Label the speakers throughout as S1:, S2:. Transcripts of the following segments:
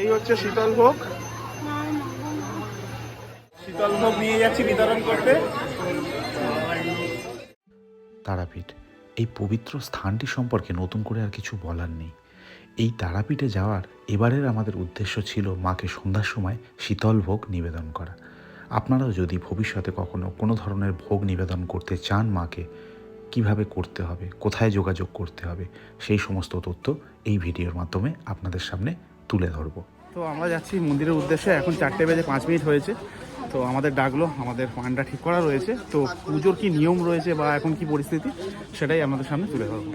S1: এই হচ্ছে নিয়ে যাচ্ছি বিতরণ করতে।
S2: তারাপীঠ, এই পবিত্র স্থানটি সম্পর্কে নতুন করে আর কিছু বলার নেই। এই তারাপীঠে যাওয়ার এবারের আমাদের উদ্দেশ্য ছিল মাকে সন্ধ্যার সময় শীতল ভোগ নিবেদন করা। আপনারাও যদি ভবিষ্যতে কখনো কোনো ধরনের ভোগ নিবেদন করতে চান মাকে কীভাবে করতে হবে, কোথায় যোগাযোগ করতে হবে, সেই সমস্ত তথ্য এই ভিডিওর মাধ্যমে আপনাদের সামনে তুলে ধরব।
S1: তো আমরা যাচ্ছি মন্দিরের উদ্দেশ্যে, এখন চারটে বেজে পাঁচ মিনিট হয়েছে। তো আমাদের ডাকলো, আমাদের পান্ডা ঠিক করা রয়েছে। তো পুজোর কি নিয়ম রয়েছে বা এখন কি পরিস্থিতি, সেটাই আমাদের সামনে তুলে ধরবো।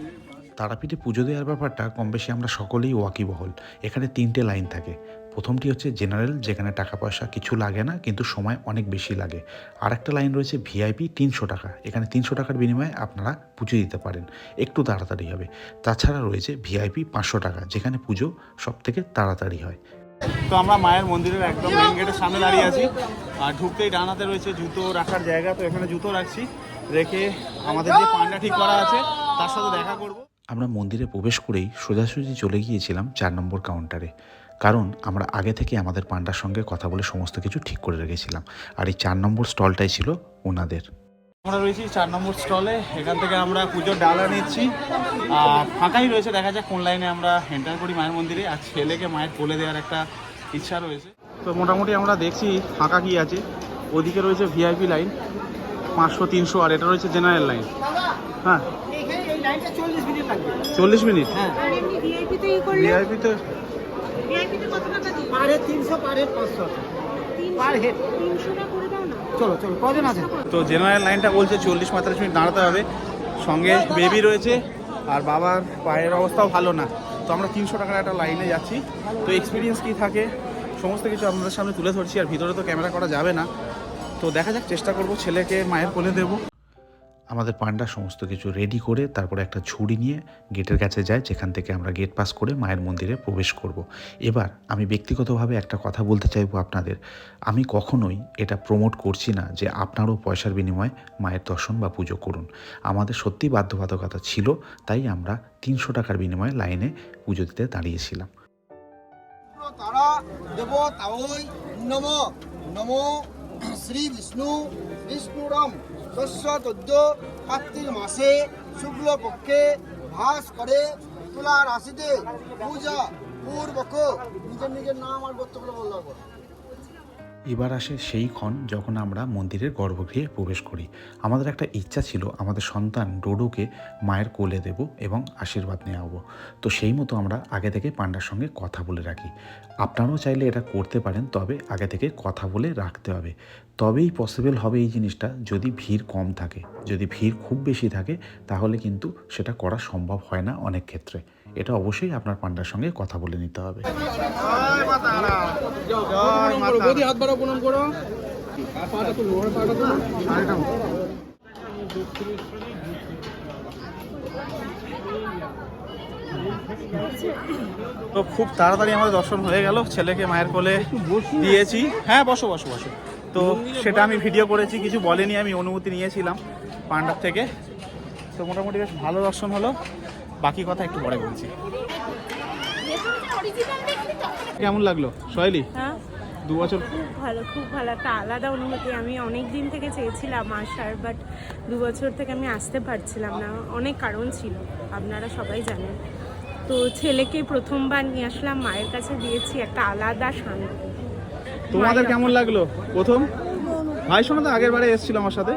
S2: তারাপীঠে পুজো দেওয়ার ব্যাপারটা কম বেশি আমরা সকলেই ওয়াকিবহল। এখানে তিনটে লাইন থাকে। প্রথমটি হচ্ছে জেনারেল, যেখানে টাকা পয়সা কিছু লাগে না, কিন্তু সময় অনেক বেশি লাগে। আর একটা লাইন রয়েছে ভিআইপি, তিনশো টাকা। এখানে তিনশো টাকার বিনিময়ে আপনারা পুজো দিতে পারেন। একটু তাড়াতাড়ি হবে। তাছাড়া রয়েছে ভিআইপি, পাঁচশো টাকা, যেখানে পুজো সব থেকে তাড়াতাড়ি হয়।
S1: তো আমরা মায়ের মন্দিরের একদম মেন গেটের সামনে দাঁড়িয়ে আছি। আর ঢুকতেই ডানাতে রয়েছে জুতো রাখার জায়গা। তো এখানে জুতো রাখছি, রেখে আমাদের যে পান্ডা ঠিক করা আছে, তার সাথে দেখা করব।
S2: আমরা মন্দিরে প্রবেশ করেই সোজাসুজি চলে গিয়েছিলাম চার নম্বর কাউন্টারে কারণ আমরা আগে থেকে আমাদের পান্ডার সঙ্গে কথা বলে সমস্ত কিছু ঠিক করে রেখেছিলাম। আর এই চার নম্বর স্টলটাই ছিল ওনাদের।
S1: আমরা রয়েছি চার নম্বর স্টলে। এখান থেকে আমরা পুজোর ডালা নিচ্ছি। আর ফাঁকাই রয়েছে, দেখা যাক কোন লাইনে আমরা এন্টার করি মায়ের মন্দিরে। আর ছেলেকে মায়ের কোলে দেওয়ার একটা ইচ্ছা রয়েছে। তো মোটামুটি আমরা দেখছি ফাঁকা কি আছে। ওদিকে রয়েছে ভিআইপি লাইন পাঁচশো, তিনশো, আর এটা রয়েছে জেনারেল লাইন হ্যাঁ
S3: লাইনটা চল্লিশ মিনিট লাগবে।
S1: চল্লিশ মিনিট?
S3: হ্যাঁ। আর এমনি ভিআইপি তে ই করলে
S1: ভিআইপি তো
S3: ভিআইপি তে কত টাকা দিই পার হেড তিনশো পার হেড পাঁচশো পার হেড। তিনশোটা করে দাও না। চলো চলো কজন আছে?
S1: তো জেনারেল লাইনটা বলছে চল্লিশ পঁয়তাল্লিশ মিনিট দাঁড়াতে হবে। সঙ্গে বেবি রয়েছে আর বাবার পায়ের অবস্থাও ভালো না। তো আমরা তিনশো টাকার একটা লাইনে যাচ্ছি। তো এক্সপিরিয়েন্স কী থাকে? সমস্ত কিছু আপনাদের সামনে তুলে ধরছি আর ভিতরে তো ক্যামেরা করা যাবে না। তো দেখা যাক চেষ্টা করব ছেলেকে মায়ের কোলে দেবো।
S2: আমাদের পান্ডা সমস্ত কিছু রেডি করে তারপরে একটা ঝুড়ি নিয়ে গেটের কাছে যায়, যেখান থেকে আমরা গেট পাস করে মায়ের মন্দিরে প্রবেশ করব। এবার আমি ব্যক্তিগতভাবে একটা কথা বলতে চাইব আপনাদের। আমি কখনোই এটা প্রমোট করছি না যে আপনারও পয়সার বিনিময়ে মায়ের দর্শন বা পুজো করুন। আমাদের সত্যি বাধ্যবাধকতা ছিল, তাই আমরা তিনশো টাকার বিনিময়ে লাইনে পুজো দিতে দাঁড়িয়েছিলাম।
S4: তারা শ্রী বিষ্ণু, বিষ্ণুরম। শস্য চোদ্দ কার্তিক মাসে শুক্লপক্ষে ভাস করে তুলা রাশিতে। পূজা পূর্বক। নিজের নিজের নাম আর বক্তব্য বলল
S2: এবার আসে সেই ক্ষণ যখন আমরা মন্দিরের গর্ভগৃহে প্রবেশ করি। আমাদের একটা ইচ্ছা ছিল, আমাদের সন্তান ডোডোকে মায়ের কোলে দেব এবং আশীর্বাদ নেওয়াবো তো সেই মতো আমরা আগে থেকে পান্ডার সঙ্গে কথা বলে রাখি। আপনারাও চাইলে এটা করতে পারেন, তবে আগে থেকে কথা বলে রাখতে হবে। তবেই পসিবল হবে এই জিনিসটা, যদি ভিড় কম থাকে। যদি ভিড় খুব বেশি থাকে, তাহলে কিন্তু সেটা করা সম্ভব হয় না অনেক ক্ষেত্রে। এটা অবশ্যই আপনার পান্ডার সঙ্গে কথা বলে নিতে হবে।
S4: তো
S1: খুব তাড়াতাড়ি আমাদের দর্শন হয়ে গেল। ছেলেকে মায়ের কোলে দিয়েছি। হ্যাঁ বসো বসো বসো। তো সেটা আমি ভিডিও করেছি, কিছু বলেনি, আমি অনুমতি নিয়েছিলাম পান্ডার থেকে। তো মোটামুটি বেশ ভালো দর্শন হলো। বাকি কথা একটু পরে বলছি। কেমন লাগল? সহেলি
S5: হ্যাঁ।
S1: দু বছর
S5: খুব ভালো খুব ভালো। একটা আলাদা অনুভূতি। আমি অনেক দিন থেকে চেয়েছিলাম আসার বাট দু বছর থেকে আমি আসতে পারছিলাম না। অনেক কারণ ছিল আপনারা সবাই জানেন। তো ছেলেকে প্রথমবার নিয়ে আসলাম মায়ের কাছে দিয়েছি একটা আলাদা শান্তি।
S1: তোমাদের কেমন লাগল? প্রথম? ভাই শোনা তো আগের বারে এসেছিল আমার সাথে।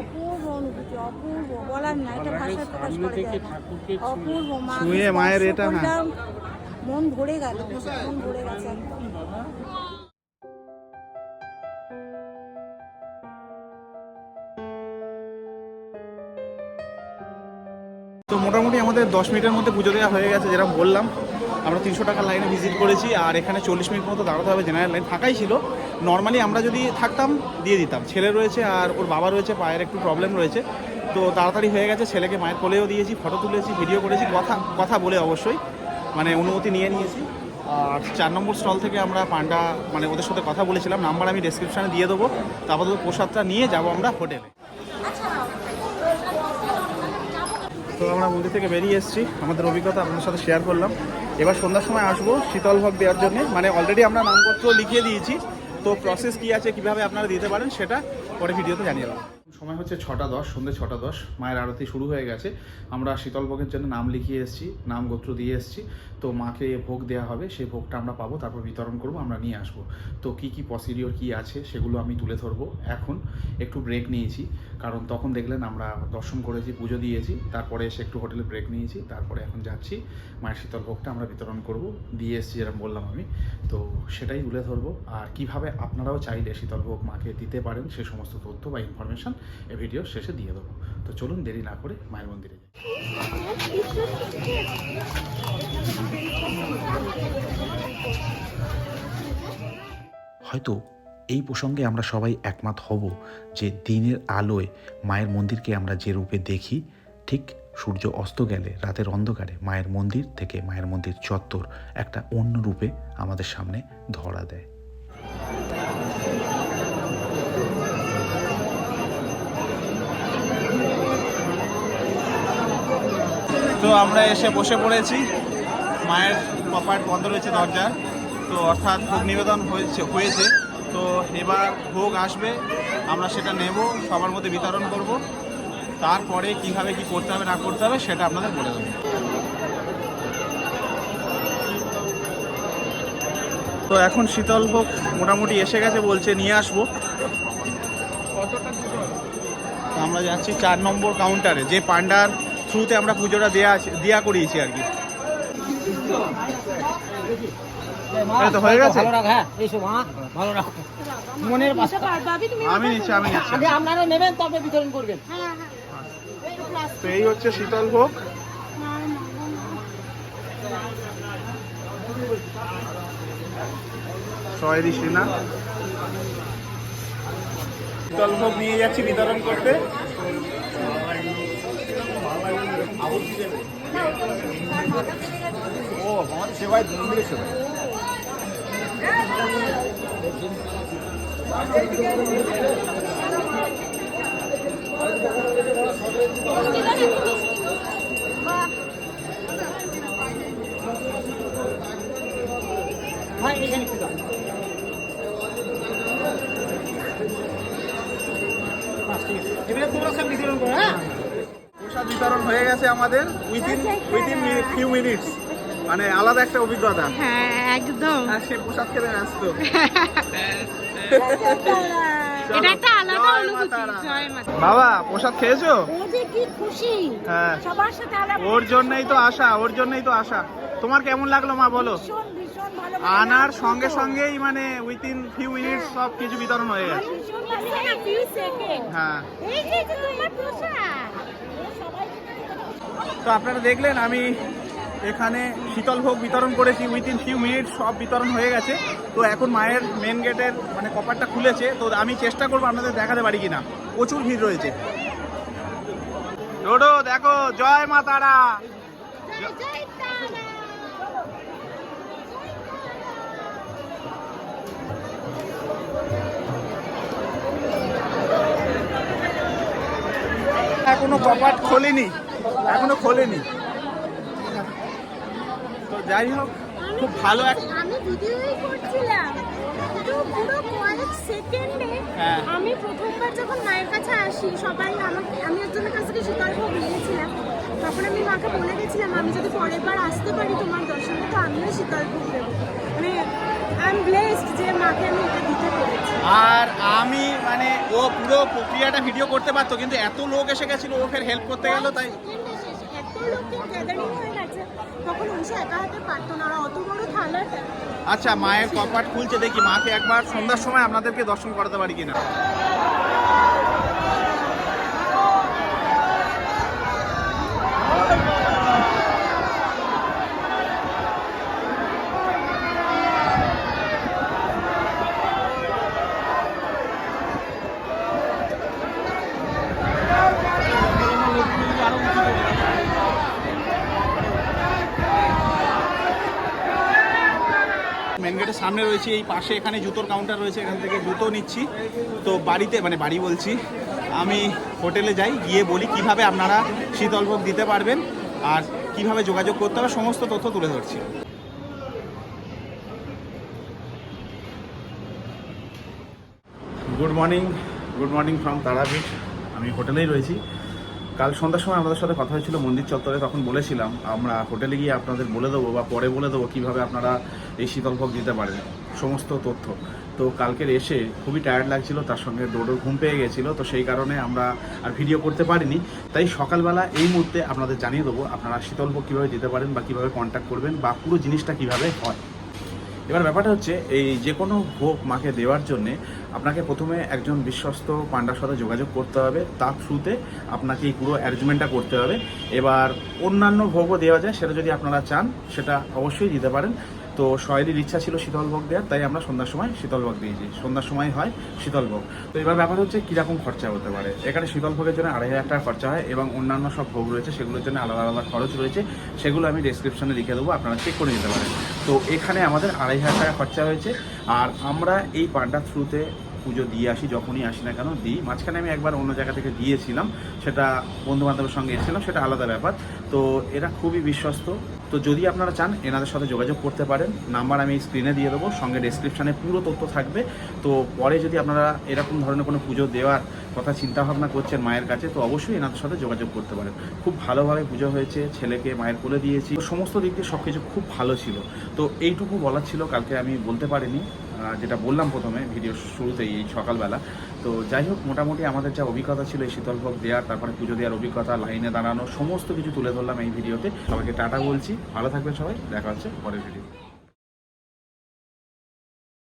S6: অপূর্ব না এটা ভাষায় প্রকাশ করা যায় না। অপূর্ব মা
S1: ছুঁয়ে মায়ের এটা, হ্যাঁ।
S6: মন ভরে গেল মন ভরে গেছে
S1: তো মোটামুটি আমাদের দশ মিনিটের মধ্যে পুজো দেওয়া হয়ে গেছে যেরকম বললাম। আমরা তিনশো টাকার লাইনে ভিজিট করেছি আর এখানে চল্লিশ মিনিট মতো দাঁড়াতে হবে জেনারেল লাইন ফাঁকাই ছিল। নর্মালি আমরা যদি থাকতাম দিয়ে দিতাম। ছেলে রয়েছে আর ওর বাবা রয়েছে পায়ের একটু প্রবলেম রয়েছে। তো তাড়াতাড়ি হয়ে গেছে, ছেলেকে মায়ের কোলেও দিয়েছি ফটো তুলেছি ভিডিও করেছি, কথা কথা বলে অবশ্যই মানে অনুমতি নিয়ে নিয়েছি। আর চার নম্বর স্টল থেকে আমরা পান্ডা মানে ওদের সাথে কথা বলেছিলাম নাম্বার আমি ডেসক্রিপশানে দিয়ে দেবো তারপর প্রসাদটা নিয়ে যাব আমরা হোটেলে তো আমরা মন্দির থেকে বেরিয়ে এসেছি, আমাদের অভিজ্ঞতা আপনার সাথে শেয়ার করলাম। এবার সন্ধ্যার সময় আসব শীতল ভোগ দেওয়ার জন্য মানে অলরেডি আমরা নামপত্র লিখিয়ে দিয়েছি, তো প্রসেস কী আছে, কীভাবে আপনারা দিতে পারেন সেটা পরে ভিডিওতে জানিয়ে দেবো। সময় হচ্ছে ছটা দশ, সন্ধ্যে ছটা দশ, মায়ের আরতি শুরু হয়ে গেছে। আমরা শীতল ভোগের জন্য নাম লিখিয়ে এসেছি, নাম গোত্র দিয়ে এসেছি। তো মাকে ভোগ দেওয়া হবে সেই ভোগটা আমরা পাবো, তারপর বিতরণ করব, আমরা নিয়ে আসব। তো কি কি প্রসিডিওর কি আছে সেগুলো আমি তুলে ধরবো। এখন একটু ব্রেক নিয়েছি। কারণ তখন দেখলেন আমরা দর্শন করেছি, পুজো দিয়েছি, তারপরে এসে একটু হোটেলে ব্রেক নিয়েছি, তারপরে এখন যাচ্ছি, মায়ের শীতল ভোগটা আমরা বিতরণ করব, দিয়ে এসেছি যেরকম বললাম আমি। তো সেটাই তুলে ধরবো। আর কীভাবে আপনারাও চাইলে শীতল ভোগ মাকে দিতে পারেন, সে সমস্ত তথ্য বা ইনফরমেশান এই ভিডিও শেষে দিয়ে দেবো। তো চলুন দেরি না করে মায়ের মন্দিরে
S2: হয়তো এই প্রসঙ্গে আমরা সবাই একমত হব যে দিনের আলোয় মায়ের মন্দিরকে আমরা যে রূপে দেখি, ঠিক সূর্য অস্ত গেলে, রাতের অন্ধকারে মায়ের মন্দির থেকে মায়ের মন্দির চত্বর একটা অন্য রূপে আমাদের সামনে ধরা দেয়।
S1: তো আমরা এসে বসে পড়েছি। মায়ের কপাট বন্ধ রয়েছে দরজা তো অর্থাৎ নিবেদন হয়েছে হয়েছে। তো এবার ভোগ আসবে আমরা সেটা নেব সবার মধ্যে বিতরণ করব তারপরে কীভাবে কি করতে হবে না করতে হবে সেটা আপনাদের বলে দেবো। তো এখন শীতল ভোগ মোটামুটি এসে গেছে বলছে নিয়ে আসব। তো আমরা যাচ্ছি চার নম্বর কাউন্টারে যে পান্ডার থ্রুতে আমরা পুজোটা দেয়া দেয়া করিয়েছি আর কি। তো হয়ে গেছে?
S4: ভালো রাখ হ্যাঁ এইসব ভালো রাখো। মনের বাসা।
S1: আমি নিচ্ছি আমি নিচ্ছি।
S4: আগে আপনারা নেবেন তবে বিতরণ করবেন।
S5: হ্যাঁ হ্যাঁ।
S1: তো এই হচ্ছে শীতল ভোগ। সয়েরি সিনা শীতল ভোগ নিয়ে যাচ্ছি বিতরণ করতে। ও আমার সেবায় মন্দিরের সেবায়
S4: হ্যাঁ এখানে একটু দাও। এবারে তোমরা সব বিতরণ করো হ্যাঁ?
S1: প্রসাদ বিতরণ হয়ে গেছে আমাদের উইদিন উইদিন ফিউ মিনিটস মানে আলাদা একটা অভিজ্ঞতা।
S5: হ্যাঁ একদম।
S1: আর সে প্রসাদ খেতে ব্যস্ত।
S5: এটা একটা আলাদা অনুভূতি জয় মাতা
S1: বাবা প্রসাদ খেয়েছো?
S3: ও যে কি খুশি।
S1: হ্যাঁ।
S3: সবার সাথে আলাপ
S1: ওর জন্যই তো আশা ওর জন্যই তো আশা। তোমার কেমন লাগল মা বলো?
S3: ভীষণ ভীষণ ভালো
S1: আনার সঙ্গে সঙ্গেই মানে উইথিন ফিউ মিনিটস সব কিছু বিতরণ হয়ে গেছে। হ্যাঁ।
S3: এই যে যে তোমার প্রসাদ
S1: তো আপনারা দেখলেন আমি এখানে শীতল ভোগ বিতরণ করেছি উইথিন ফিউ মিনিট সব বিতরণ হয়ে গেছে। তো এখন মায়ের মেন গেটের মানে কপারটা খুলেছে, তো আমি চেষ্টা করব আপনাদের দেখাতে পারি কিনা। প্রচুর ভিড় রয়েছে। ডোডো, দেখো, জয় মা তারা। এখনও কপাট খোলেনি, এখনও খোলেনি। তো যাই হোক খুব ভালো এক
S5: আমি ভিডিওই করছিলাম তো পুরো কয়েক সেকেন্ডে
S1: হ্যাঁ।
S5: আমি প্রথমবার যখন মায়ের কাছে আসি সবাই আমাকে আমি একজনের কাছ থেকে শীতল ভোগ নিয়েছিলাম। তখন আমি মাকে বলে গেছিলাম আমি যদি পরের বার আসতে পারি তোমার দর্শনে তো আমিও শীতল ভোগ দেবো। মানে আই এম ব্লেসড যে মাকে আমি এটা দিতে পেরেছি।
S1: আর আমি মানে ও পুরো প্রক্রিয়াটা ভিডিও করতে পারতো কিন্তু এত লোক এসে গেছিল ও ফের হেল্প করতে গেল তাই
S5: এত লোকের গ্যাদারিং হয়ে গেছে তখন একা হাতে পারতো না। অত বড়
S1: আচ্ছা মায়ের কপাট খুলছে দেখি। মাকে একবার সন্ধ্যার সময় আপনাদেরকে দর্শন করাতে পারি কিনা? সামনে রয়েছে, এই পাশে এখানে জুতোর কাউন্টার রয়েছে, এখান থেকে জুতো নিচ্ছি। তো বাড়িতে মানে বাড়ি বলছি, আমি হোটেলে যাই, গিয়ে বলি কীভাবে আপনারা শীতলভোগ দিতে পারবেন আর কীভাবে যোগাযোগ করতে হবে, সমস্ত তথ্য তুলে ধরছি। Good morning good morning from Tarapith আমি হোটেলেই রয়েছি। কাল সন্ধ্যার সময় আমাদের সাথে কথা হয়েছিল মন্দির চত্বরে, তখন বলেছিলাম, আমরা হোটেলে গিয়ে আপনাদের বলে দেবো বা পরে বলে দেবো কীভাবে আপনারা এই শীতলভোগ দিতে পারেন, সমস্ত তথ্য। তো কালকের এসে খুবই টায়ার্ড লাগছিল, তার সঙ্গে ডোডোর ঘুম পেয়ে গেছিল, তো সেই কারণে আমরা আর ভিডিও করতে পারিনি। তাই সকালবেলা এই মুহূর্তে আপনাদের জানিয়ে দেবো আপনারা শীতলভোগ কীভাবে দিতে পারেন বা কীভাবে কন্ট্যাক্ট করবেন বা পুরো জিনিসটা কীভাবে হয়। এবার ব্যাপারটা হচ্ছে, এই যে কোনো ভোগ মাকে দেওয়ার জন্যে আপনাকে প্রথমে একজন বিশ্বস্ত পান্ডার সাথে যোগাযোগ করতে হবে। তার থ্রুতে আপনাকে এই পুরো অ্যারেঞ্জমেন্টটা করতে হবে। এবার অন্যান্য ভোগও দেওয়া যায়, সেটা যদি আপনারা চান, সেটা অবশ্যই দিতে পারেন। তো শয়েরির ইচ্ছা ছিল শীতলভোগ দেওয়ার, তাই আমরা সন্ধ্যার সময় শীতলভোগ দিয়েছি। সন্ধ্যার সময় হয় শীতলভোগ তো এবার ব্যাপার হচ্ছে কীরকম খরচা হতে পারে? এখানে শীতলভোগের জন্য আড়াই হাজার টাকা খরচা হয় এবং অন্যান্য সব ভোগ রয়েছে, সেগুলোর জন্য আলাদা আলাদা খরচ রয়েছে। সেগুলো আমি ডেসক্রিপশনে লিখে দেবো, আপনারা চেক করে নিতে পারেন। তো এখানে আমাদের আড়াই হাজার টাকা খরচা হয়েছে। আর আমরা এই পান্ডার থ্রুতে পুজো দিয়ে আসি, যখনই আসি না কেন দিই। মাঝখানে আমি একবার অন্য জায়গা থেকে দিয়েছিলাম সেটা বন্ধু বান্ধবের সঙ্গে এসেছিলাম, সেটা আলাদা ব্যাপার। তো এরা খুবই বিশ্বস্ত। তো যদি আপনারা চান, এনাদের সাথে যোগাযোগ করতে পারেন। নাম্বার আমি স্ক্রিনে দিয়ে দেবো, সঙ্গে ডেসক্রিপশানে পুরো তথ্য থাকবে। তো পরে যদি আপনারা এরকম ধরনের কোনো পুজো দেওয়ার কথা চিন্তা ভাবনা করছেন মায়ের কাছে, তো অবশ্যই এনাদের সাথে যোগাযোগ করতে পারেন। খুব ভালোভাবে পুজো হয়েছে, ছেলেকে মায়ের কোলে দিয়েছি। সমস্ত দিক দিয়ে সব কিছু খুব ভালো ছিল। তো এইটুকু বলার ছিল, কালকে আমি বলতে পারিনি। যেটা বললাম প্রথমে, ভিডিও শুরুতেই এই সকালবেলা। তো যাই হোক, মোটামুটি আমাদের যা অভিজ্ঞতা ছিল এই শীতলভোগ দেওয়ার তারপরে পুজো দেওয়ার অভিজ্ঞতা, লাইনে দাঁড়ানো, সমস্ত কিছু তুলে ধরলাম এই ভিডিওতে। সবাইকে টাটা বলছি। ভালো থাকবেন সবাই। দেখা হচ্ছে পরের ভিডিও